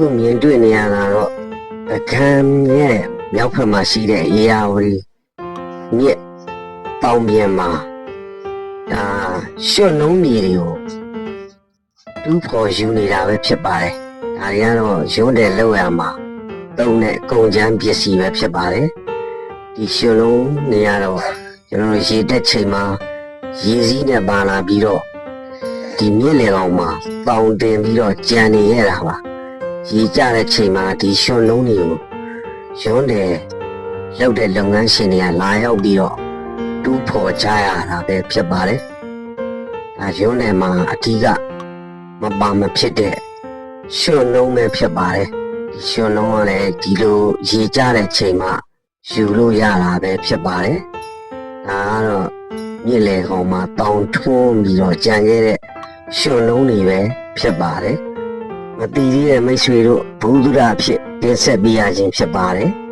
ခုမြင်တွေ့နေရတာတော့ပကံရဲ့မြောက်ဖက်မှာရှိတဲ့ရေယာဝတီမြစ်တောင်ပြင်မှာဒါရွှွနှုံးမြေတွေကိုတူးဖော်ယူနေတာပဲဖြစ်ပါတယ်ဒါတွေကတော့ရုံးတယ်လောက်ရမှာသုံးတဲ့ကုန်ချမ်းပစ္စည်းပဲဖြစ်ပါတယ်ဒီရွှွနှုံးနေရတော့ကျွန်တော်တို့ရေတက်ချိန်မှာရေစည်းနဲ့ပါလာပြီးတော့ဒီမြစ်လေကောင်မှာတောင်တင်ပြီးတော့ကြံနေရတာပါ ရေကြတဲ့ချိန်မှာဒီရွှွန်လုံးတွေကိုရွန်းတယ်လောက်တဲ့လုပ်ငန်းရှင်တွေကလာရောက်ပြီးတော့တူးဖော်ကြရတာပဲဖြစ်ပါတယ်။ဒါရွန်းတယ်မှာအထီးကမပါမဖြစ်တဲ့ရွှွန်လုံးပဲဖြစ်ပါတယ်။ဒီရွှွန်လုံးကလည်းဒီလိုရေကြတဲ့ချိန်မှာယူလို့ရတာပဲဖြစ်ပါတယ်။ဒါကတော့မြစ်လေကောင်မှာတောင်ထွန်းပြီးတော့ကြံခဲ့တဲ့ရွှွန်လုံးတွေပဲဖြစ်ပါတယ်။ မတီးသေးတဲ့မိတ်ဆွေတို့ဘုဒ္ဓအဖြစ်တင်ဆက်ပေးရခြင်းဖြစ်ပါတယ်။